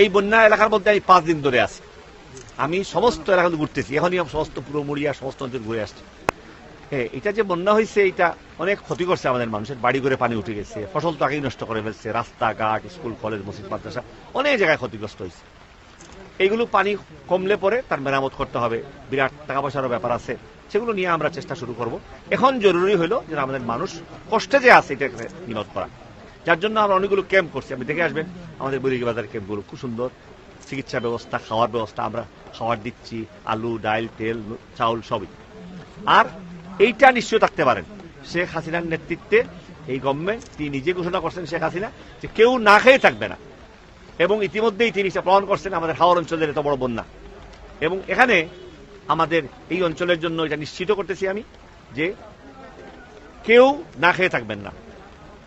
এই বন্যা এলাকার মধ্যে আমি পাঁচ দিন ধরে আছি। আমি সমস্ত এলাকা ঘুরতেছি। এখনই আমি সমস্ত পুরো মুড়িয়া সমস্ত অঞ্চল ঘুরে আসছি। হ্যাঁ এটা যে বন্যা হয়েছে, এটা অনেক ক্ষতি করছে আমাদের মানুষের। বাড়ি করে পানি উঠে গেছে, ফসল তো আগেই নষ্ট করে ফেলছে, রাস্তাঘাট, স্কুল, কলেজ, মসজিদ, মাদ্রাসা, অনেক জায়গায় ক্ষতিগ্রস্ত হয়েছে। এইগুলো পানি কমলে পরে তার মেরামত করতে হবে। বিরাট টাকা পয়সারও ব্যাপার আছে। সেগুলো নিয়ে আমরা চেষ্টা শুরু করব। এখন জরুরি হলো যে আমাদের মানুষ কষ্টে যে আছে এটা নিমত করা। যার জন্য আমরা অনেকগুলো ক্যাম্প করছি। আপনি দেখে আসবেন, আমাদের বাজার ক্যাম্পগুলো খুব সুন্দর। চিকিৎসা ব্যবস্থা, খাওয়ার ব্যবস্থা আমরা খাবার দিচ্ছি, আলু, ডাইল, তেল, চাউল, সবই। আর এইটা নিশ্চয় থাকতে পারেন। শেখ হাসিনার নেতৃত্বে এই গভর্নমেন্ট তিনি নিজে ঘোষণা করছেন শেখ হাসিনা যে কেউ না খেয়ে থাকবে না। এবং ইতিমধ্যেই তিনি প্রমাণ করছেন, আমাদের হাওড় অঞ্চলের এত বড় বন্যা। এবং এখানে আমাদের এই অঞ্চলের জন্য এটা নিশ্চিত করতেছি আমি যে কেউ না খেয়ে থাকবেন না।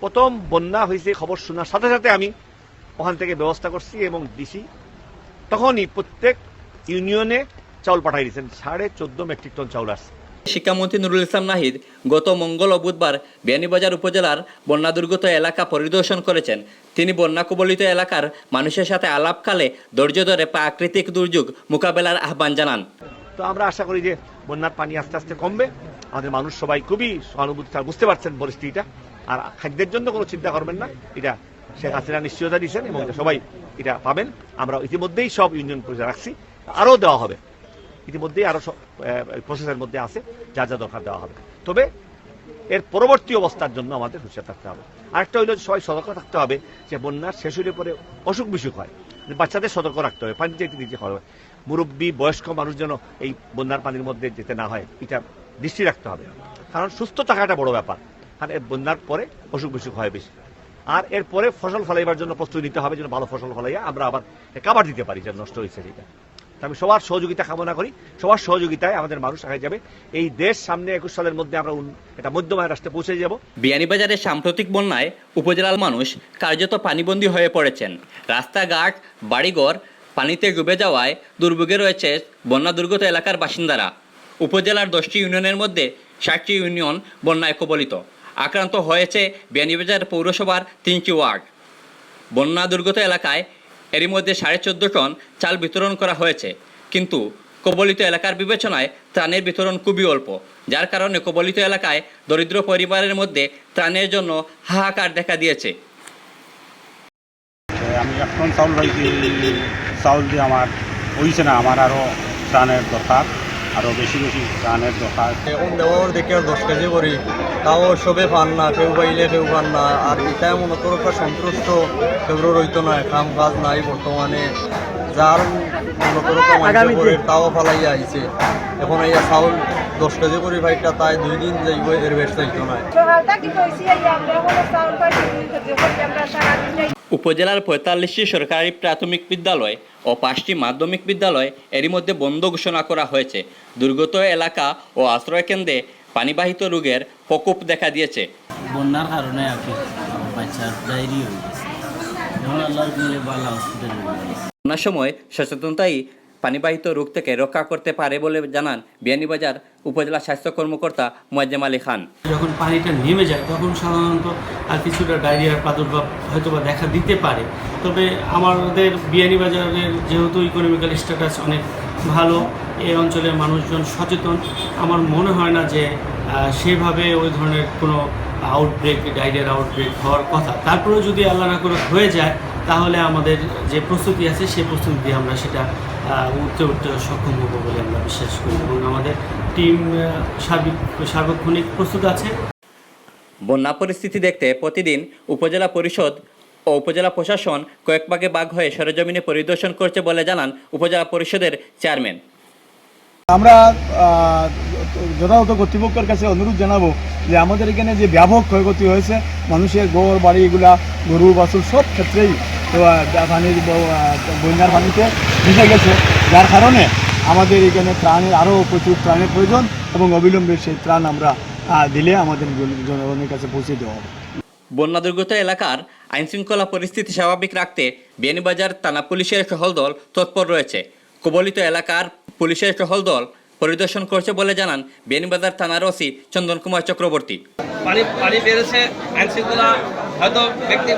প্রথম বন্যা হয়েছে খবর শোনার সাথে সাথে আমি ওখান থেকে ব্যবস্থা করছি এবং দিছি তখনই প্রত্যেক ইউনিয়নে চাউল পাঠাই দিয়েছেন। সাড়ে চোদ্দ মেট্রিক টন চাউল আসছে। শিক্ষামন্ত্রী নুরুল ইসলাম নাহিদ গত মঙ্গল ও বুধবার বিয়ানীবাজার উপজেলার বন্যা দুর্গত এলাকা পরিদর্শন করেছেন। তিনি বন্যা কবলিত এলাকার মানুষের সাথে আলাপকালে ধৈর্য ধরে প্রাকৃতিক দুর্যোগ মোকাবেলার আহ্বান জানান। তো আমরা আশা করি যে বন্যার পানি আস্তে আস্তে কমবে। আমাদের মানুষ সবাই খুবই সহানুভূতি বুঝতে পারছেন পরিস্থিতিটা। আর খাদ্যের জন্য কোনো চিন্তা করবেন না। এটা শেখ হাসিনা নিশ্চয়তা দিয়েছেন এবং সবাই এটা পাবেন। আমরা ইতিমধ্যেই সব ইউনিয়ন পরিষদ রাখছি। আরও দেওয়া হবে। ইতিমধ্যেই আরও সব প্রসেসের মধ্যে আছে। যা যা দরকার দেওয়া হবে। তবে এর পরবর্তী অবস্থার জন্য আমাদের হুঁশিয়ার থাকতে হবে। আরেকটা হইল সবাই সতর্ক থাকতে হবে যে বন্যার শেষ হলে পরে অসুখ বিসুখ হয়। বাচ্চাদের সতর্ক রাখতে হবে। পানি যেতে দিতে হবে। মুরব্বী, বয়স্ক মানুষ যেন এই বন্যার পানির মধ্যে যেতে না হয়, এটা দৃষ্টি রাখতে হবে। কারণ সুস্থ থাকাটা বড় ব্যাপার। কারণ এই বন্যার পরে অসুখ বিসুখ হয় বেশি। আর এরপরে ফসল ফলাইবার জন্য প্রস্তুতি নিতে হবে, যেন ভালো ফসল ফলাইয়া আমরা আবার কাবার দিতে পারি, যেন নষ্ট হয়েছে সেটা। আমি সবার সহযোগিতা কামনা করি, সবার সহযোগিতায় আমাদের মানুষ আগে যাবে। এই দেশ সামনে একুশ সালের মধ্যে আমরা এটা মধ্যমায় রাষ্ট্রে পৌঁছে যাব। বিয়ানীবাজারের সাম্প্রতিক বন্যায় উপজেলার মানুষ কার্যত পানিবন্দী হয়ে পড়েছেন। রাস্তাঘাট, বাড়িঘর, পানিতে ডুবে যাওয়ায় দুর্ভোগে রয়েছে বন্যা দুর্গত এলাকার বাসিন্দারা। উপজেলার দশটি ইউনিয়নের মধ্যে ষাটটি ইউনিয়ন বন্যায় কবলিত। আক্রান্ত হয়েছে বিয়ানীবাজার পৌরসভার তিনটি ওয়ার্ড। বন্যা দুর্গত এলাকায় এরই মধ্যে সাড়ে চোদ্দ টন চাল বিতরণ করা হয়েছে। কিন্তু কবলিত এলাকার বিবেচনায় ত্রাণের বিতরণ খুবই অল্প, যার কারণে কবলিত এলাকায় দরিদ্র পরিবারের মধ্যে ত্রাণের জন্য হাহাকার দেখা দিয়েছে। আমি এক টন চাউল চাউল দিয়ে আমার, হইছে না, আমার আরও ত্রাণের দরকার। আরও বেশি বেশি ত্রাণের দরকার এখন দেওয়ার দেখে আর দশ কেজি করি। তাও সবে পান না কেউ পাইলে কেউ পান না। আর এটা মনে করো একটা সন্তুষ্ট কেউ রইতো না কাম কাজ নাই বর্তমানে। যার তাও ফালাই আইছে। এখন এই চাউল দশ কেজি করি ভাইটা তাই দুই দিন যাইব এর বেশ যাইতো না। উপজেলার পঁয়তাল্লিশটি সরকারি প্রাথমিক বিদ্যালয় ও পাঁচটি মাধ্যমিক বিদ্যালয় এরই মধ্যে বন্ধ ঘোষণা করা হয়েছে। দুর্গত এলাকা ও আশ্রয়কেন্দ্রে পানিবাহিত রোগের প্রকোপ দেখা দিয়েছে। বন্যার কারণে বাচ্চার ডায়েরি বন্যার সময় সচেতনতাই পানিবাহিত রোগ থেকে রক্ষা করতে পারে বলে জানান বিয়ানীবাজার উপজেলা স্বাস্থ্য কর্মকর্তা মোয়াজ্জেম আলী খান। যখন পানিটা নেমে যায়, তখন সাধারণত আর কিছুটা ডায়রিয়ার প্রাদুর্ভাব হয়তো বা দেখা দিতে পারে। তবে আমাদের বিয়ানীবাজারের যেহেতু ইকোনমিক্যাল স্ট্যাটাস অনেক ভালো, এই অঞ্চলের মানুষজন সচেতন। আমার মনে হয় না যে সেভাবে ওই ধরনের কোনো আউটব্রেক ডায়রিয়ার আউটব্রেক হওয়ার কথা। তারপরেও যদি আল্লাহ না করে হয়ে যায় তাহলে আমাদের যে প্রস্তুতি আছে সেই প্রস্তুতি দিয়ে আমরা সেটা উঠতে উঠতে সক্ষম হব বলে আমরা বিশ্বাস করি এবং আমাদের টিম সার্বিক সার্বক্ষণিক প্রস্তুত আছে। বন্যা পরিস্থিতি দেখতে প্রতিদিন উপজেলা পরিষদ ও উপজেলা প্রশাসন কয়েক ভাগে বাঘ হয়ে সরেজমিনে পরিদর্শন করছে বলে জানান উপজেলা পরিষদের চেয়ারম্যান। আমরা যথাযথ কর্তৃপক্ষের কাছে অনুরোধ জানাব যে আমাদের এখানে যে ব্যাপক ক্ষয়ক্ষতি হয়েছে মানুষের গোর বাড়ি এগুলা গরু বাছুর সব ক্ষেত্রেই পানির বন্যার পানিতে ভিজে গেছে। যার কারণে আমাদের এখানে ত্রাণের আরও প্রচুর ত্রাণের প্রয়োজন এবং অবিলম্বে সেই ত্রাণ আমরা দিলে আমাদের জনগণের কাছে পৌঁছে দেওয়া হবে। বন্যা দুর্গত এলাকার আইনশৃঙ্খলা পরিস্থিতি স্বাভাবিক রাখতে বিয়ানীবাজার থানা পুলিশের টহল দল তৎপর রয়েছে। কবলিত এলাকার পুলিশের টহল দল পরিদর্শন করছে বলে জানান বিয়ানীবাজার থানার ওসি চন্দন কুমার চক্রবর্তী। পানি পানি বেড়েছে আইন শৃঙ্খলা হয়তো ব্যক্তি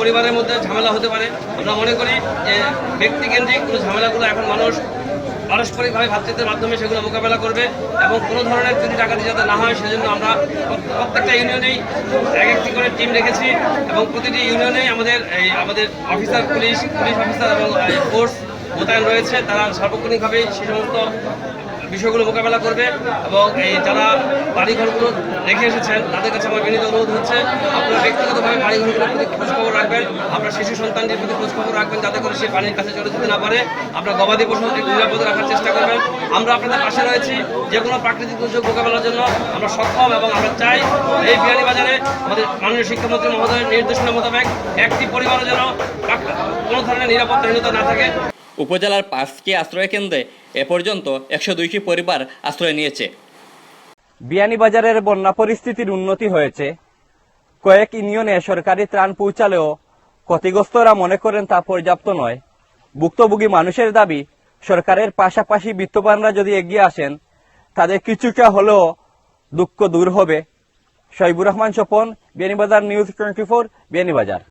পরিবারের মধ্যে ঝামেলা হতে পারে। আমরা মনে করি যে ব্যক্তিকেন্দ্রিক কোনো ঝামেলাগুলো এখন মানুষ পারস্পরিকভাবে ভাতৃত্বের মাধ্যমে সেগুলো মোকাবেলা করবে এবং কোনো ধরনের চুরি ডাকাতি যাতে না হয়, সেজন্য আমরা প্রত্যেকটা ইউনিয়নেই এক একটি করে টিম রেখেছি এবং প্রতিটি ইউনিয়নেই আমাদের এই আমাদের অফিসার, পুলিশ পুলিশ অফিসার এবং ফোর্স মোতায়েন রয়েছে। তারা সার্বক্ষণিকভাবেই সে সমস্ত বিষয়গুলো মোকাবেলা করবে এবং এই যারা বাড়িঘরগুলো রেখে এসেছেন, তাদের কাছে আমার বিনীত অনুরোধ হচ্ছে, আপনারা ব্যক্তিগতভাবে বাড়িঘরগুলোর প্রতি খোঁজখবর রাখবেন, আপনার শিশু সন্তানটির প্রতি খোঁজখবর রাখবেন যাতে করে সে পানির কাছে চলে যেতে না পারে। আপনার গবাদি পশু নিরাপদে রাখার চেষ্টা করবেন। আমরা আপনাদের পাশে রয়েছি যে কোনো প্রাকৃতিক দুর্যোগ মোকাবেলার জন্য। আমরা সক্ষম এবং আমরা চাই এই বিয়ানী বাজারে আমাদের মাননীয় শিক্ষামন্ত্রী মহোদয়ের নির্দেশনা মোতাবেক একটি পরিবারও যেন কোনো ধরনের নিরাপত্তাহীনতা না থাকে। উপজেলার পাঁচটি আশ্রয় কেন্দ্রে এ পর্যন্ত একশো দুইটি পরিবার আশ্রয় নিয়েছে। বিয়ানীবাজারের বন্যা পরিস্থিতির উন্নতি হয়েছে। কয়েক ইউনিয়নে সরকারি ত্রাণ পৌঁছালেও ক্ষতিগ্রস্তরা মনে করেন তা পর্যাপ্ত নয়। ভুক্তভোগী মানুষের দাবি, সরকারের পাশাপাশি বিত্তবানরা যদি এগিয়ে আসেন, তাদের কিছুটা হলেও দুঃখ দূর হবে। Shahibur Rahman Swapan, Beanibazar news twenty four, Beanibazar.